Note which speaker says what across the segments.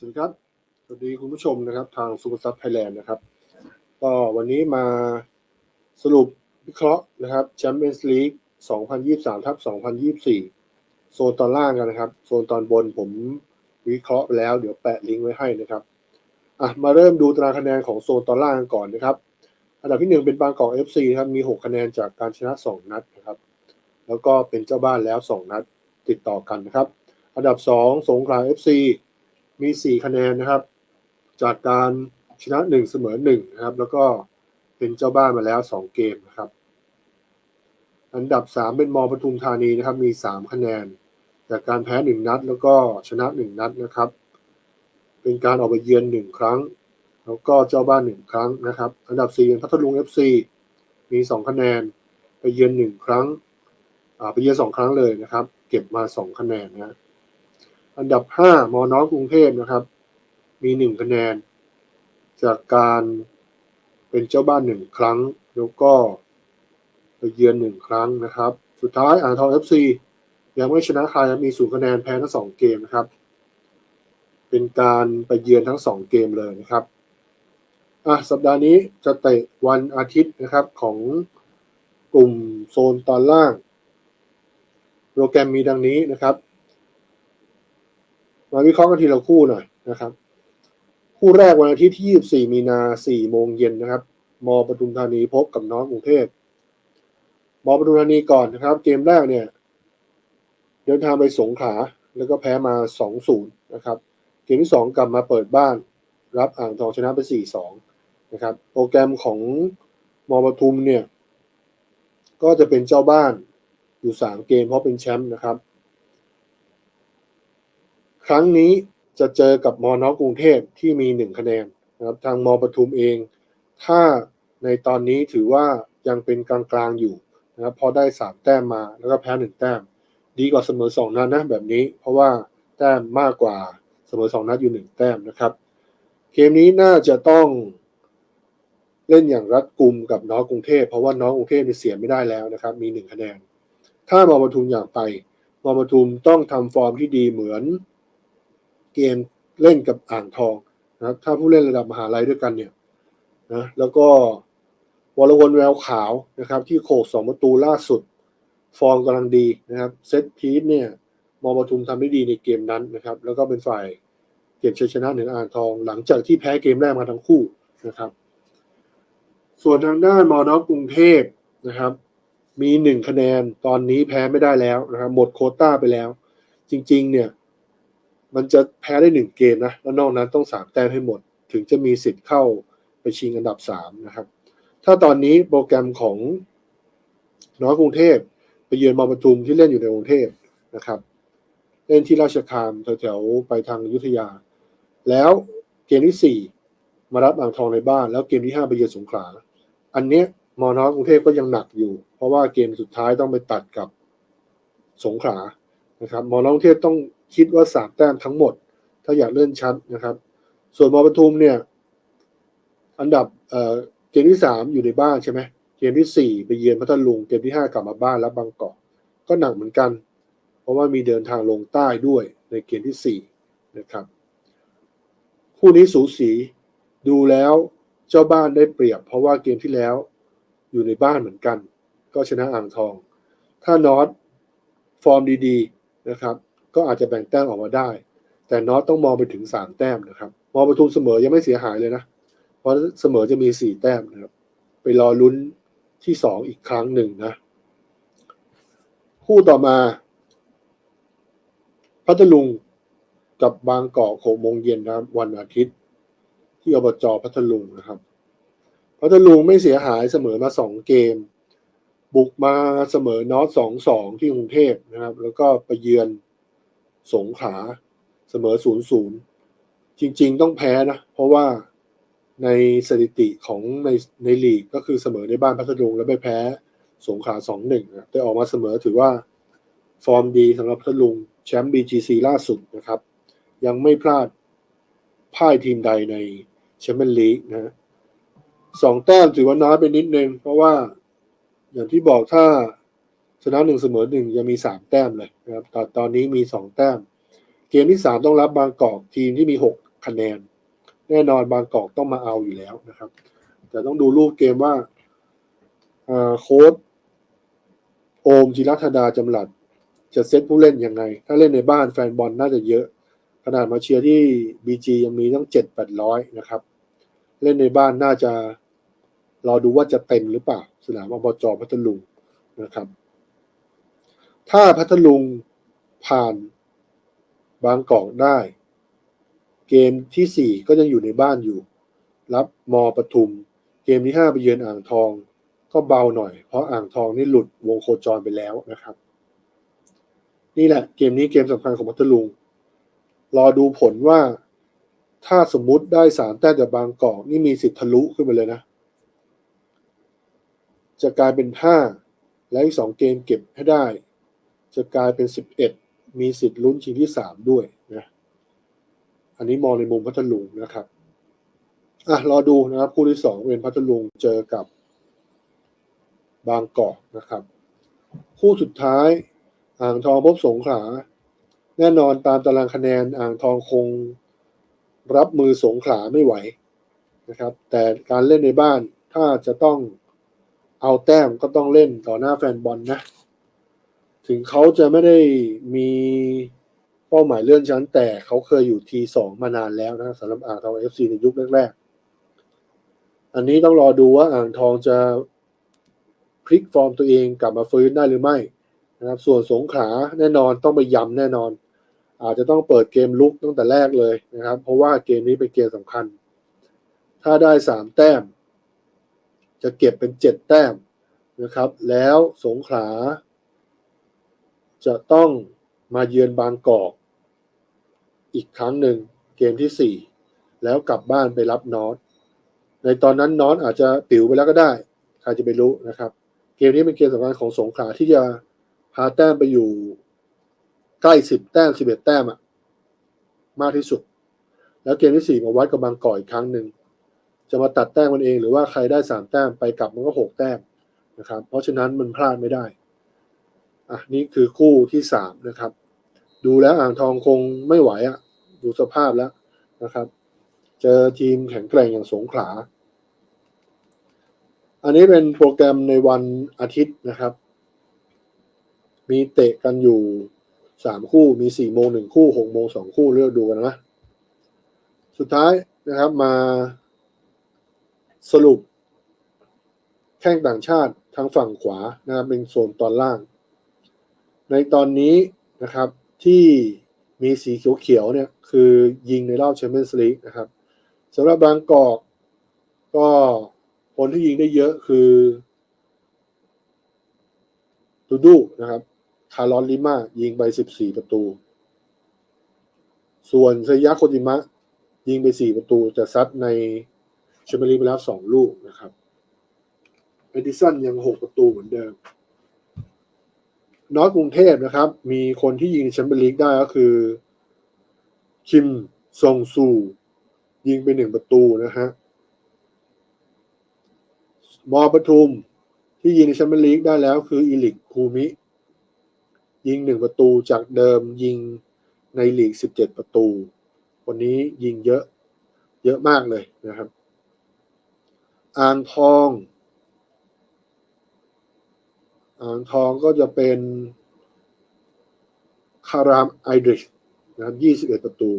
Speaker 1: สวัสดีครับ สวัสดีคุณผู้ชมนะครับ ทางซูเปอร์ซับไทยแลนด์นะครับ ก็วันนี้มาสรุปวิเคราะห์นะครับแชมเปี้ยนส์ลีก 2023ทับ2024 โซนตอนล่างกันนะครับ โซนตอนบนผมวิเคราะห์แล้ว เดี๋ยวแปะลิงก์ไว้ให้นะครับอะมาเริ่มดูตารางคะแนนของโซนตอนล่างก่อนนะครับ อันดับที่หนึ่งเป็นบางกอก FC ครับมี 6 คะแนนจากการชนะ 2 นัดนะครับ แล้วก็เป็นเจ้าบ้านแล้ว 2 นัดติดต่อกันนะครับ อันดับ 2 สงขลา FC มี 4 คะแนนนะครับ จากการชนะ 1 เสมอ1นะครับ แล้วก็เป็นเจ้าบ้านมาแล้ว 2 เกมนะครับ อันดับ 3 เป็นมอปทุมธานีนะครับ มี 3 คะแนน จากการแพ้ 1 นัด แล้วก็ชนะ 1 นัดนะครับ เป็นการออกไปเยือน 1 ครั้ง แล้วก็เจ้าบ้าน 1 ครั้งนะครับ อันดับ 4 เป็นพัทลุง FC มี 2 คะแนน ไปเยือน 1 ครั้งอ่าไปเยือน 2 ครั้งเลยนะครับ เก็บมา 2 คะแนนนะ อันดับ5มอน้องกรุงเทพนะครับ มีหนึ่งคะแนน จากการเป็นเจ้าบ้านหนึ่งครั้ง แล้วก็ไปเยือนหนึ่งครั้งนะครับ สุดท้ายอ่างทอง FC ยังไม่ชนะใครมีศูนย์คะแนนแพ้ทั้งสองเกมนะครับ เป็นการไปเยือนทั้งสองเกมเลยนะครับอะสัปดาห์นี้จะเตะวันอาทิตย์นะครับของกลุ่มโซนตอนล่าง โปรแกรมมีดังนี้นะครับ มาวิเคราะห์กันทีละคู่หน่อยนะครับ คู่แรกวันอาทิตย์ที่ 24 มีนา 4 โมงเย็นนะครับ มปทุมธานีพบกับน้องกรุงเทพมปทุมธานีก่อนนะครับ เกมแรกเนี่ย เดินทางไปสงขลาแล้วก็แพ้มา 2-0 นะครับ เกมที่ 2 กลับมาเปิดบ้าน รับอ่างทองชนะไป 4-2 นะครับ โปรแกรมของมปทุมเนี่ย ก็จะเป็นเจ้าบ้านอยู่ 3 เกมเพราะเป็นแชมป์นะครับ ครั้งนี้จะเจอกับมอนอกรุงเทพที่มีหนึ่งคะแนนนะครับทางมอปทุมเอง ถ้าในตอนนี้ถือว่ายังเป็นกลางๆอยู่นะครับพอได้สามแต้มมาแล้วก็แพ้หนึ่งแต้ม ดีกว่าเสมอสองนัดนะแบบนี้ เพราะว่าแต้มมากกว่าเสมอสองนัดอยู่หนึ่งแต้มนะครับ เกมนี้น่าจะต้องเล่นอย่างรัดกุมกับน้องกรุงเทพเพราะว่าน้องกรุงเทพเนี่ยเสียไม่ได้แล้วนะครับ มีหนึ่งคะแนน ถ้ามอปทุมอยากไปมอปทุมต้องทำฟอร์มที่ดีเหมือน เกมเล่นกับอ่างทองนะครับถ้าผู้เล่นระดับมหาลัยด้วยกันเนี่ยนะแล้วก็วรวนแววขาวนะครับ ที่โขกสองประตูล่าสุด ฟอร์มกำลังดีนะครับ เซตพีทเนี่ยมอปทุมทำได้ดีในเกมนั้นนะครับ แล้วก็เป็นฝ่ายเก็บชัยชนะเหนืออ่างทอง หลังจากที่แพ้เกมแรกมาทั้งคู่นะครับ ส่วนทางด้านมอนอกกรุงเทพนะครับ มีหนึ่งคะแนนตอนนี้แพ้ไม่ได้แล้วนะครับหมดโคต้าไปแล้ว จริง ๆ เนี่ย มันจะแพ้ได้หนึ่งเกมนะแล้วนอกนั้นต้องสามแต้มให้หมด ถึงจะมีสิทธิ์เข้าไปชิงอันดับสามนะครับ ถ้าตอนนี้โปรแกรมของน้อยกรุงเทพไปเยือนมอปทุมที่เล่นอยู่ในกรุงเทพนะครับ เล่นที่ราชคามแถวๆไปทางยุธยา แล้วเกมที่สี่มารับอ่างทองในบ้าน แล้วเกมที่ห้าไปเยือนสงขลาอันเนี้ยมอน้อยกรุงเทพก็ยังหนักอยู่ เพราะว่าเกมสุดท้ายต้องไปตัดกับสงขลา นะครับมอน้องเทพต้องคิดว่าสามแต้มทั้งหมด ถ้าอยากเลื่อนชั้นนะครับ ส่วนมอปทุมเนี่ย อันดับเอ่อเกมที่สามอยู่ในบ้านใช่ไหมเกมที่สี่ไปเยือนพัทลุงเกมที่ห้ากลับมาบ้านแล้วบางกอกก็หนักเหมือนกัน เพราะว่ามีเดินทางลงใต้ด้วยในเกมที่สี่นะครับ คู่นี้สูสีดูแล้วเจ้าบ้านได้เปรียบ เพราะว่าเกมที่แล้วอยู่ในบ้านเหมือนกัน ก็ชนะอ่างทอง ถ้านอตฟอร์มดีๆ นะครับ ก็อาจจะแบ่งแต้มออกมาได้ แต่น็อตต้องมองไปถึงสามแต้มนะครับ มองปทุมเสมอยังไม่เสียหายเลยนะ เพราะเสมอจะมีสี่แต้มนะครับ ไปรอลุ้นที่สองอีกครั้งหนึ่งนะ คู่ต่อมา พัทลุงกับบางกอกหกโมงเย็นนะครับวันอาทิตย์ ที่อบจพัทลุงนะครับพัทลุงไม่เสียหายเสมอมาสองเกม บุกมาเสมอนอตสองสองที่กรุงเทพนะครับ แล้วก็ไปเยือนสงขลาเสมอศูนย์ศูนย์จริง ๆ ต้องแพ้นะ เพราะว่าในสถิติของในในลีกก็คือเสมอในบ้านพัทลุงแล้วไปแพ้สงขลาสองหนึ่งนะแต่ออกมาเสมอถือว่าฟอร์มดีสำหรับพัทลุงแชมป์ BGC ล่าสุดนะครับ ยังไม่พลาดพ่ายทีมใดในแชมเปี้ยนลีกนะสองแต้มถือว่าน้อยไปนิดนึง เพราะว่า อย่างที่บอกถ้าชนะหนึ่งเสมอหนึ่งยังมีสามแต้มเลยนะครับตอนตอนนี้มีสองแต้ม เกมที่สามต้องรับบางกอกทีมที่มีหกคะแนน แน่นอนบางกอกต้องมาเอาอยู่แล้วนะครับ แต่ต้องดูรูปเกมว่าอ่าโค้ดโอมจิรัธดาจำหลัด จะเซตผู้เล่นยังไง ถ้าเล่นในบ้านแฟนบอลน่าจะเยอะ ขนาดมาเชียร์ที่บีจียังมีตั้งเจ็ดแปดร้อยนะครับ เล่นในบ้านน่าจะ รอดูว่าจะเต็มหรือเปล่า สนามอบจพัทลุงนะครับ ถ้าพัทลุงผ่านบางกอกได้ เกมที่สี่ก็ยังอยู่ในบ้านอยู่ รับมอปทุม เกมที่ห้าไปเยือนอ่างทอง ก็เบาหน่อย เพราะอ่างทองนี่หลุดวงโคจรไปแล้วนะครับ นี่แหละ เกมนี้เกมสำคัญของพัทลุง รอดูผลว่าถ้าสมมุติได้สามแต้มจากบางกอกนี่มีสิทธิ์ทะลุขึ้นไปเลยนะ จะกลายเป็นห้าและอีกสองเกมเก็บให้ได้ จะกลายเป็นสิบเอ็ดมีสิทธิ์ลุ้นชิงที่สามด้วยนะอันนี้มองในมุมพัทลุงนะครับอะรอดูนะครับคู่ที่สองเป็นพัทลุงเจอกับบางกอกนะครับ คู่สุดท้ายอ่างทองพบสงขลาแน่นอนตามตารางคะแนนอ่างทองคงรับมือสงขลาไม่ไหวนะครับ แต่การเล่นในบ้านถ้าจะต้อง เอาแต้มก็ต้องเล่นต่อหน้าแฟนบอลนะ ถึงเขาจะไม่ได้มีเป้าหมายเลื่อนชั้น แต่เขาเคยอยู่ทีสองมานานแล้วนะสำหรับอ่างทองเอฟซีในยุคแรกๆ อันนี้ต้องรอดูว่าอ่างทองจะพลิกฟอร์มตัวเองกลับมาฟื้นได้หรือไม่นะครับ ส่วนสงขาแน่นอนต้องไปย้ำแน่นอน อาจจะต้องเปิดเกมลุกตั้งแต่แรกเลยนะครับ เพราะว่าเกมนี้เป็นเกมสำคัญ ถ้าได้สามแต้ม จะเก็บเป็นเจ็ดแต้มนะครับ แล้วสงขลา จะต้องมาเยือนบางกอก อีกครั้งหนึ่งเกมที่สี่แล้วกลับบ้านไปรับนอตในตอนนั้นนอตอาจจะปิวไปแล้วก็ได้ ใครจะไปรู้นะครับ เกมนี้เป็นเกมสำคัญของสงขลาที่จะพาแต้มไปอยู่ใกล้สิบแต้มสิบเอ็ดแต้มอะมากที่สุด แล้วเกมที่สี่มาวัดกับบางกอกอีกครั้งหนึ่ง จะมาตัดแต้มมันเอง หรือว่าใครได้สามแต้มไปกลับมันก็หกแต้มนะครับ เพราะฉะนั้นมันพลาดไม่ได้อะนี่คือคู่ที่สามนะครับ ดูแล้วอ่างทองคงไม่ไหวอะ่ะ ดูสภาพแล้วนะครับ เจอทีมแข็งแกร่งอย่างสงขลา อันนี้เป็นโปรแกรมในวันอาทิตย์นะครับ มีเตะกันอยู่สามคู่มีสี่โมงหนึ่งคู่หกโมงสองคู่เลือกดูกันนะ สุดท้ายนะครับมา สรุป แข้งต่างชาติทางฝั่งขวานะครับเป็นโซนตอนล่าง ในตอนนี้นะครับที่มีสีเขียวๆเนี่ยคือยิงในรอบแชมเปี้ยนส์ลีกนะครับสำหรับบางกอกก็คนที่ยิงได้เยอะคือดูดูนะครับ คาร์ลอนลิมายิงไป 14 ประตู ส่วนเซยะโคจิมะ ยิงไป 4 ประตู แต่ซัดใน แชมเปี้ยนลีไปแล้ว2ลูกนะครับเอดิสันยัง6ประตูเหมือนเดิมนอตกรุงเทพนะครับ มีคนที่ยิงแชมเปี้ยนลีกได้ก็คือ คิมซองซู ยิงไปหนึ่งประตูนะฮะมอปทุมที่ยิงในแชมเปี้ยนลีกได้แล้วคืออีลิกภูมิ ยิงหนึ่งประตูจากเดิมยิงในลีกสิบเจ็ดประตู วันนี้ยิงเยอะ เยอะมากเลยนะครับ อ่างทอง อ่างทองก็จะเป็นคารามไอดริชนะครับยี่สิบเอ็ดประตู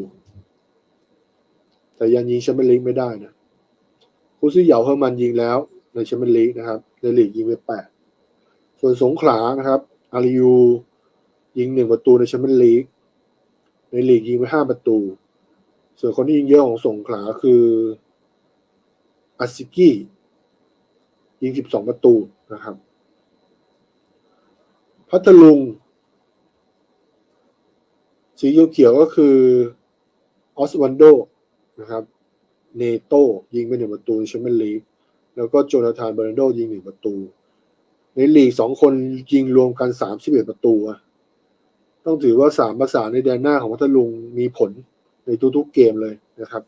Speaker 1: แต่ยังยิงแชมเปี้ยนลีกไม่ได้นะผู้ซี่เหยาเฮอร์มันยิงแล้วในแชมเปี้ยนลีกนะครับในลีกยิงไปแปดส่วนสงขลานะครับอาริยูยิงหนึ่งประตูในแชมเปี้ยนลีกในลีกยิงไปห้าประตู ส่วนคนที่ยิงเยอะของสงขลาคือ อาซิกี้ยิงสิบสองประตูนะครับ พัทลุง สีเขียวก็คือออสวันโดนะครับ เนโตยิงไปหนึ่งประตูในแชมเปี้ยนลีกแล้วก็โจนาธานเบรนโดยิงหนึ่งประตู ในลีกสองคนยิงรวมกันสามสิบเอ็ดประตู ต้องถือว่าสามประสานในแดนหน้าของพัทลุงมีผลในทุกๆเกมเลยนะครับ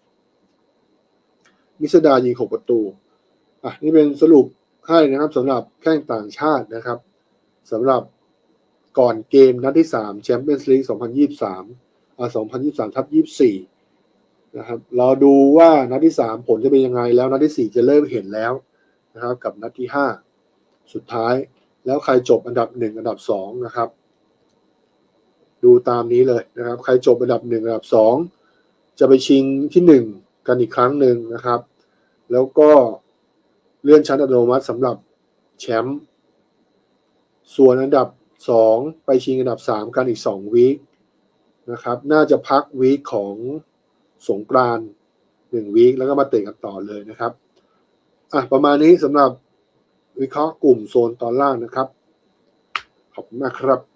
Speaker 1: มิสดายิงหกประตู อะนี่เป็นสรุปให้นะครับสำหรับแข้งต่างชาตินะครับสำหรับก่อนเกมนัดที่สามแชมเปี้ยนส์ลีก2023อ่า2023ทับ24นะครับเราดูว่านัดที่สามผลจะเป็นยังไงแล้วนัดที่สี่จะเริ่มเห็นแล้วนะครับ กับนัดที่ห้าสุดท้ายแล้วใครจบอันดับหนึ่งอันดับสองนะครับ ดูตามนี้เลยนะครับ ใครจบอันดับหนึ่งอันดับสองจะไปชิงที่หนึ่งกันอีกครั้งหนึ่งนะครับ แล้วก็เลื่อนชั้นอัตโนมัติสำหรับแชมป์ส่วนอันดับสองไปชิงอันดับสามกันอีกสองวีคนะครับ น่าจะพักวีคของสงกรานหนึ่งวีคแล้วก็มาเตะกันต่อเลยนะครับอะประมาณนี้สำหรับวิเคราะห์กลุ่มโซนตอนล่างนะครับ ขอบคุณมากครับ